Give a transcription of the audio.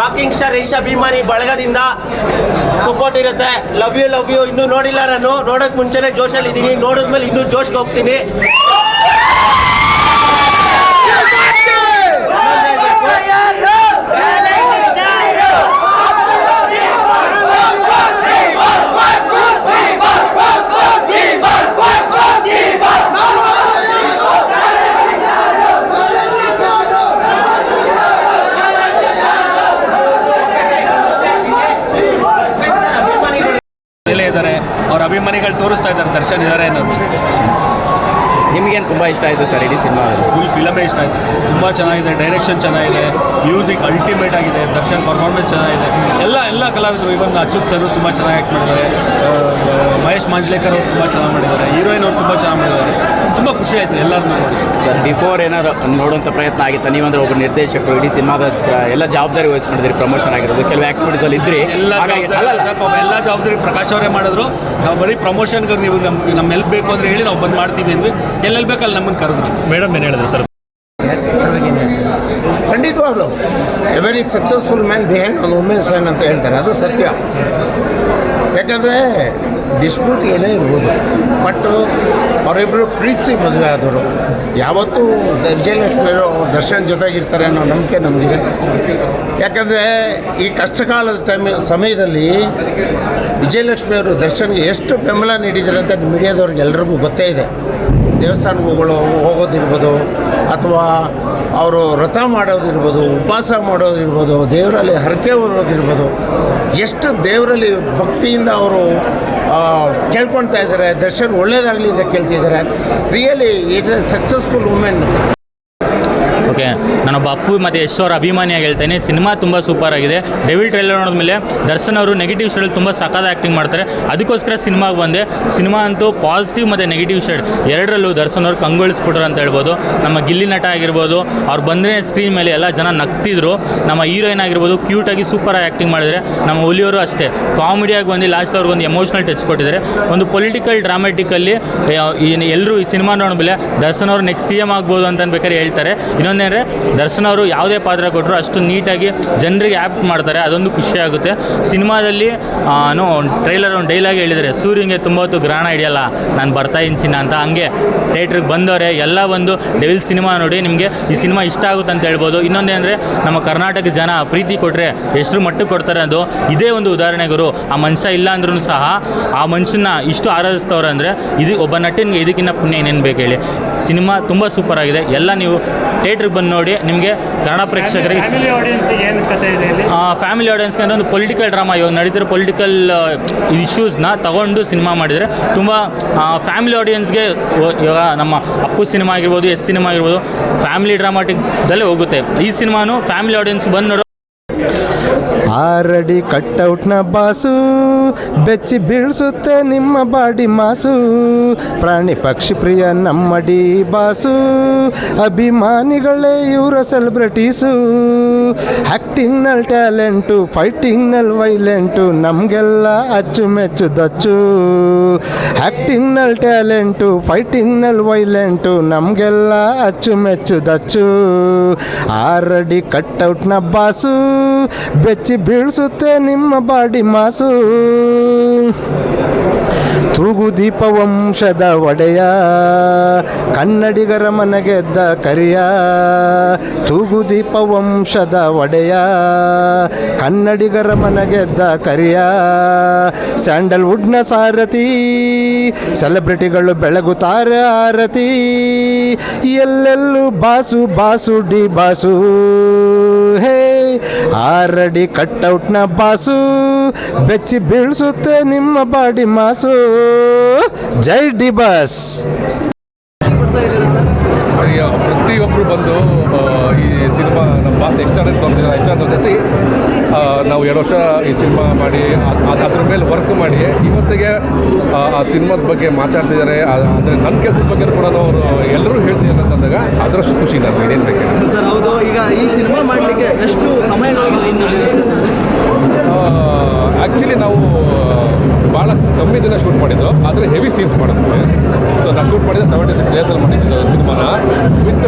Rocking star Yash ಅಭಿಮಾನಿ ಬಳಗದಿಂದ support ಇರುತ್ತೆ. ಲವ್ ಯು ಲವ್ ಯು ಇನ್ನೂ ನೋಡಿಲ್ಲ ನಾನು. ನೋಡೋಕೆ ಮುಂಚೆನೆ ಜೋಶಲ್ಲಿ ಇದ್ದೀನಿ. ನೋಡಿದ್ಮೇಲೆ ಇನ್ನೂ ಜೋಶ್ಗೆ ಹೋಗ್ತೀನಿ. ಮೇಲೆ ಇದ್ದಾರೆ. ಅವ್ರ ಅಭಿಮಾನಿಗಳು ತೋರಿಸ್ತಾ ಇದ್ದಾರೆ ದರ್ಶನ್ ಇದ್ದಾರೆ ಅನ್ನೋದು. ನಿಮಗೇನು ತುಂಬ ಇಷ್ಟ ಆಯಿತು ಸರ್ ಇಡೀ ಸಿನಿಮಾ ಫುಲ್ ಫಿಲಮೇ ಇಷ್ಟ ಆಯಿತು ಸರ್. ತುಂಬ ಚೆನ್ನಾಗಿದೆ ಡೈರೆಕ್ಷನ್ ಚೆನ್ನಾಗಿದೆ ಮ್ಯೂಸಿಕ್ ಅಲ್ಟಿಮೇಟ್ ಆಗಿದೆ ದರ್ಶನ್ ಪರ್ಫಾರ್ಮೆನ್ಸ್ ಚೆನ್ನಾಗಿದೆ. ಎಲ್ಲ ಎಲ್ಲ ಕಲಾವಿದರು ಇವನ್ ಅಚ್ಯುತ್ ಸರ್ ತುಂಬ ಚೆನ್ನಾಗಿ ಆ್ಯಕ್ಟ್ ಮಾಡಿದ್ದಾರೆ. ಮಹೇಶ್ ಮಾಂಜ್ಲೇಕರ್ ಅವರು ತುಂಬ ಚೆನ್ನಾಗಿ ಮಾಡಿದ್ದಾರೆ. ಹೀರೋಯಿನ್ ಅವರು ತುಂಬ ಚೆನ್ನಾಗಿ ಮಾಡಿದ್ದಾರೆ. ಖುಷಿ ಆಯಿತು ಎಲ್ಲರನ್ನೂ ನೋಡಿ. ಸರ್ ಬಿಫೋರ್ ಏನಾದ್ರು ನೋಡುವಂಥ ಪ್ರಯತ್ನ ಆಗಿತ್ತು? ನೀವಂದ್ರೆ ಒಬ್ಬ ನಿರ್ದೇಶಕರು ಇಡೀ ಸಿನಿಮಾದ ಎಲ್ಲ ಜವಾಬ್ದಾರಿ ವಹಿಸ್ಕೊಂಡಿದ್ರಿ ಪ್ರಮೋಷನ್ ಆಗಿರೋದು. ಕೆಲವು ಆ್ಯಕ್ಟಿವಿಟೀಸ್ ಅಲ್ಲಿ ಇದ್ರಿ. ಎಲ್ಲ ಅಲ್ಲ, ಎಲ್ಲ ಜವಾಬ್ದಾರಿ ಪ್ರಕಾಶ್ ಅವರೇ ಮಾಡಿದ್ರು. ನಾವು ಬರೀ ಪ್ರಮೋಷನ್ಗೆ ನೀವು ನಮ್ಮ ನಮ್ಮ ಹೆಲ್ಪ್ ಬೇಕು ಅಂದರೆ ಹೇಳಿ ನಾವು ಬಂದು ಮಾಡ್ತೀವಿ ಅಂದ್ವಿ. ಎಲ್ಲೆಲ್ಲಿ ಬೇಕಲ್ಲಿ ನಮ್ಮನ್ನು ಕರೆದ್ರು. ಮೇಡಮ್ ಏನು ಹೇಳಿದ್ರು ಸರ್? ಖಂಡಿತವಾಗ್ಲು a very successful man behind ಒಂದು ವುಮೆನ್ಸ್ ಮ್ಯಾನ್ ಅಂತ ಹೇಳ್ತಾರೆ. ಅದು ಸತ್ಯ. ಯಾಕಂದರೆ ಡಿಸ್ಪ್ಯೂಟ್ ಏನೇ ಇರ್ಬೋದು. ಬಟ್ ಅವರಿಬ್ಬರು ಪ್ರೀತಿಸಿ ಮದುವೆ ಆದವರು. ಯಾವತ್ತೂ ವಿಜಯಲಕ್ಷ್ಮಿಯವರು ದರ್ಶನ್ ಜೊತೆಗಿರ್ತಾರೆ ಅನ್ನೋ ನಂಬಿಕೆ ನಮಗಿದೆ. ಯಾಕಂದರೆ ಈ ಕಷ್ಟಕಾಲದ ಟೈಮ್ ಸಮಯದಲ್ಲಿ ವಿಜಯಲಕ್ಷ್ಮಿಯವರು ದರ್ಶನ್ಗೆ ಎಷ್ಟು ಬೆಂಬಲ ನೀಡಿದ್ದಾರೆ ಅಂತ ಮೀಡಿಯಾದವ್ರಿಗೆ ಎಲ್ರಿಗೂ ಗೊತ್ತೇ ಇದೆ. ದೇವಸ್ಥಾನಗಳು ಹೋಗೋದಿರ್ಬೋದು, ಅಥವಾ ಅವರು ವ್ರತ ಮಾಡೋದಿರ್ಬೋದು, ಉಪವಾಸ ಮಾಡೋದಿರ್ಬೋದು, ದೇವರಲ್ಲಿ ಹರಕೆ ಹೊರೋದಿರ್ಬೋದು ಎಷ್ಟು ದೇವರಲ್ಲಿ ಭಕ್ತಿಯಿಂದ ಅವರು ಕೇಳ್ಕೊಳ್ತಾ ಇದ್ದಾರೆ. ದರ್ಶನ್ ಒಳ್ಳೇದಾಗಲಿ ಅಂತ ಕೇಳ್ತಿದ್ದಾರೆ. Really it's a successful women okay ನಾನೊಬ್ಬ ಅಪ್ಪು ಮತ್ತು ಯಶ್ ಅವರ ಅಭಿಮಾನಿಯಾಗಿ ಹೇಳ್ತೇನೆ. ಸಿನಿಮಾ ತುಂಬ ಸೂಪರ್ ಆಗಿದೆ. ಡೆವಿಲ್ ಟ್ರೈಲರ್ ನೋಡಿದ್ಮೇಲೆ ದರ್ಶನ್ ಅವರು ನೆಗೆಟಿವ್ ಶೇಡಲ್ಲಿ ತುಂಬ ಸಖದ ಆ್ಯಕ್ಟಿಂಗ್ ಮಾಡ್ತಾರೆ. ಅದಕ್ಕೋಸ್ಕರ ಸಿನಿಮಾಗೆ ಬಂದೆ. ಸಿನಿಮಾ ಅಂತೂ ಪಾಸಿಟಿವ್ ಮತ್ತು ನೆಗೆಟಿವ್ ಶೇಡ್ ಎರಡರಲ್ಲೂ ದರ್ಶನ್ ಅವರು ಕಂಗೊಳಿಸ್ಬಿಟ್ರು ಅಂತ ಹೇಳ್ಬೋದು. ನಮ್ಮ ಗಿಲ್ಲಿ ನಟ ಆಗಿರ್ಬೋದು, ಅವ್ರು ಬಂದರೆ ಸ್ಕ್ರೀನ್ ಮೇಲೆ ಎಲ್ಲ ಜನ ನಗ್ತಿದ್ರು. ನಮ್ಮ ಹೀರೋಯಿನ್ ಆಗಿರ್ಬೋದು ಕ್ಯೂಟಾಗಿ ಸೂಪರಾಗಿ ಆ್ಯಕ್ಟಿಂಗ್ ಮಾಡಿದರೆ ನಮ್ಮ ಹುಲಿಯವರು ಅಷ್ಟೇ. ಕಾಮಿಡಿಯಾಗಿ ಬಂದು ಲಾಸ್ಟ್ ಅವ್ರಿಗೆ ಒಂದು ಎಮೋಷ್ನಲ್ ಟಚ್ ಕೊಟ್ಟಿದ್ದಾರೆ. ಒಂದು ಪೊಲಿಟಿಕಲ್ ಡ್ರಾಮೆಟಿಕಲ್ಲಿ ಎಲ್ಲರೂ ಈ ಸಿನಿಮಾ ನೋಡಿದ್ಮೇಲೆ ದರ್ಶನ್ ಅವರು ನೆಕ್ಸ್ಟ್ ಸಿ ಎಂ ಆಗ್ಬೋದು ಅಂತ ಬೇಕಾದ್ರೆ ಹೇಳ್ತಾರೆ. ಇನ್ನೊಂದೇನೆಂದರೆ ದರ್ಶನ್ ಅವರು ಯಾವುದೇ ಪಾತ್ರ ಕೊಟ್ಟರು ಅಷ್ಟು ನೀಟಾಗಿ ಜನರಿಗೆ ಆ್ಯಕ್ಟ್ ಮಾಡ್ತಾರೆ, ಅದೊಂದು ಖುಷಿ ಆಗುತ್ತೆ. ಸಿನಿಮಾದಲ್ಲಿ ಟ್ರೈಲರ್ ಒಂದು ಡೈಲಾಗ್ ಹೇಳಿದರೆ ಸೂರ್ಯಂಗೆ ತುಂಬ ಹೊತ್ತು ಗ್ರಹಣ ಹಿಡಿಯಲ್ಲ, ನಾನು ಬರ್ತಾ ಚಿನ್ನ ಅಂತ, ಹಂಗೆ ಥಿಯೇಟ್ರಿಗೆ ಬಂದವರೆ, ಎಲ್ಲ ಒಂದು ಡೆವಿಲ್ ಸಿನಿಮಾ ನೋಡಿ ನಿಮಗೆ ಈ ಸಿನಿಮಾ ಇಷ್ಟ ಆಗುತ್ತೆ ಅಂತ ಹೇಳ್ಬೋದು. ಇನ್ನೊಂದೇನೆಂದರೆ ನಮ್ಮ ಕರ್ನಾಟಕ ಜನ ಪ್ರೀತಿ ಕೊಟ್ಟರೆ ಎಷ್ಟು ಮಟ್ಟಕ್ಕೆ ಕೊಡ್ತಾರೆ ಅದು ಇದೇ ಒಂದು ಉದಾಹರಣೆ ಗುರು. ಆ ಮನುಷ್ಯ ಇಲ್ಲ ಅಂದ್ರೂ ಸಹ ಆ ಮನುಷ್ಯನ ಇಷ್ಟು ಆರಾಧಿಸ್ತವ್ರೆ ಅಂದರೆ, ಇದು ಒಬ್ಬ ನಟನಿಗೆ ಇದಕ್ಕಿಂತ ಪುಣ್ಯ ಏನೇನು ಬೇಕು ಹೇಳಿ. ಸಿನಿಮಾ ತುಂಬ ಸೂಪರ್ ಆಗಿದೆ. ಎಲ್ಲ ನೀವು ಥಿಯೇಟ್ರಿಗೆ ಬಂದು ನೋಡಿ ನಿಮಗೆ ಕನ್ನಡ ಪ್ರೇಕ್ಷಕರಿಗೆ ಫ್ಯಾಮಿಲಿ ಆಡಿಯನ್ಸ್ಗೆ ಅಂದರೆ ಒಂದು ಪೊಲಿಟಿಕಲ್ ಡ್ರಾಮಾ ಇವಾಗ ನಡೀತಿರೋ ಪೊಲಿಟಿಕಲ್ ಇಶ್ಯೂಸ್ನ ತಗೊಂಡು ಸಿನಿಮಾ ಮಾಡಿದರೆ ತುಂಬ ಫ್ಯಾಮಿಲಿ ಆಡಿಯನ್ಸ್ಗೆ ಇವಾಗ ನಮ್ಮ ಅಪ್ಪು ಸಿನಿಮಾ ಆಗಿರ್ಬೋದು ಎಸ್ ಸಿನಿಮಾ ಆಗಿರ್ಬೋದು ಫ್ಯಾಮಿಲಿ ಡ್ರಾಮಾಟಿಕ್ಸ್ದಲ್ಲೇ ಹೋಗುತ್ತೆ. ಈ ಸಿನಿಮಾನು ಫ್ಯಾಮಿಲಿ ಆಡಿಯನ್ಸ್ ಬಂದು ನೋಡೋ ಆರಡಿ ಕಟ್ಔಟ್ನ ಬಾಸು. ಬೆಚ್ಚಿ ಬೀಳ್ಸುತ್ತೆ ನಿಮ್ಮ ಬಾಡಿ ಮಾಸು. ಪ್ರಾಣಿ ಪಕ್ಷಿ ಪ್ರಿಯ ನಮ್ಮಡಿ ಬಾಸು. ಅಭಿಮಾನಿಗಳೇ ಇವರ ಸೆಲೆಬ್ರಿಟೀಸು ಆ್ಯಕ್ಟಿಂಗ್ನಲ್ಲಿ ಟ್ಯಾಲೆಂಟು ಫೈಟಿಂಗ್ನಲ್ಲಿ ವೈಲೆಂಟು ನಮಗೆಲ್ಲ ಅಚ್ಚುಮೆಚ್ಚು ದಚ್ಚು. ಆ್ಯಕ್ಟಿಂಗ್ನಲ್ಲಿ ಟ್ಯಾಲೆಂಟು ಫೈಟಿಂಗ್ನಲ್ಲಿ ವೈಲೆಂಟು ನಮಗೆಲ್ಲ ಅಚ್ಚುಮೆಚ್ಚು ದಚ್ಚು. ಆರಡಿ ಕಟ್ಔಟ್ನ ಬಾಸು. ಬೆಚ್ಚಿ ಬೀಳ್ಸುತ್ತೆ ನಿಮ್ಮ ಬಾಡಿ ಮಾಸು. ತೂಗು ದೀಪ ವಂಶದ ಒಡೆಯ, ಕನ್ನಡಿಗರ ಮನಗೆದ್ದ ಕರಿಯ. ತೂಗು ದೀಪ ವಂಶದ ಒಡೆಯ, ಕನ್ನಡಿಗರ ಮನಗೆದ್ದ ಕರಿಯ. ಸ್ಯಾಂಡಲ್ವುಡ್ನ ಸಾರಥಿ, ಸೆಲೆಬ್ರಿಟಿಗಳು ಬೆಳಗುತ್ತಾರೆ ಆರತಿ. ಎಲ್ಲೆಲ್ಲೂ ಬಾಸು ಬಾಸು ಡಿ ಬಾಸು. ಆರಡಿ ಕಟ್ಔಟ್ನ ಬಾಸು ಬೆಚ್ಚಿ ಬೀಳ್ಸುತ್ತೆ ನಿಮ್ಮ body mass. Jai D boss. ಪ್ರತಿಯೊಬ್ಬರು ಬಂದು ಈ ಸಿನಿಮಾ ನಮ್ಮ ಬಾಸ್ ಎಕ್ಸ್ಟ್ರಾ ಎಷ್ಟು ಎಕ್ಸ್ಟ್ರಾ ತೋರಿಸಿ ನಾವು ಎರಡು ವರ್ಷ ಈ ಸಿನಿಮಾ ಮಾಡಿ ಅದ್- ಅದ್- ಅದ್ರ ಮೇಲೆ ವರ್ಕ್ ಮಾಡಿ ಇವತ್ತಿಗೆ ಆ, ಸಿನಿಮಾದ ಬಗ್ಗೆ ಮಾತಾಡ್ತಿದ್ದಾರೆ ಅಂದರೆ ನನ್ನ ಕೆಲಸದ ಬಗ್ಗೆ ಕೂಡ ಅವರು ಎಲ್ಲರೂ ಹೇಳ್ತಿದ್ದಾರೆ ಅಂತಂದಾಗ ಅದರಷ್ಟು ಖುಷಿ ನಾನು ಏನು ಬೇಕು ಈಗ ಈ ಸಿನಿಮಾ ಮಾಡಲಿಕ್ಕೆ ಎಷ್ಟು ಸಮಯ ಆ್ಯಕ್ಚುಲಿ ನಾವು ಭಾಳ ಕಮ್ಮಿ ದಿನ ಶೂಟ್ ಮಾಡಿದ್ದು, ಆದರೆ ಹೆವಿ ಸೀನ್ಸ್ ಮಾಡಿದ್ವಿ. ಸೊ ನಾವು ಶೂಟ್ ಮಾಡಿದ್ದೆ ಸೆವೆಂಟಿ ಸಿಕ್ಸ್ ಡೇಸಲ್ಲಿ ಮಾಡಿದ್ದು ಸಿನಿಮಾನ. ವಿತ್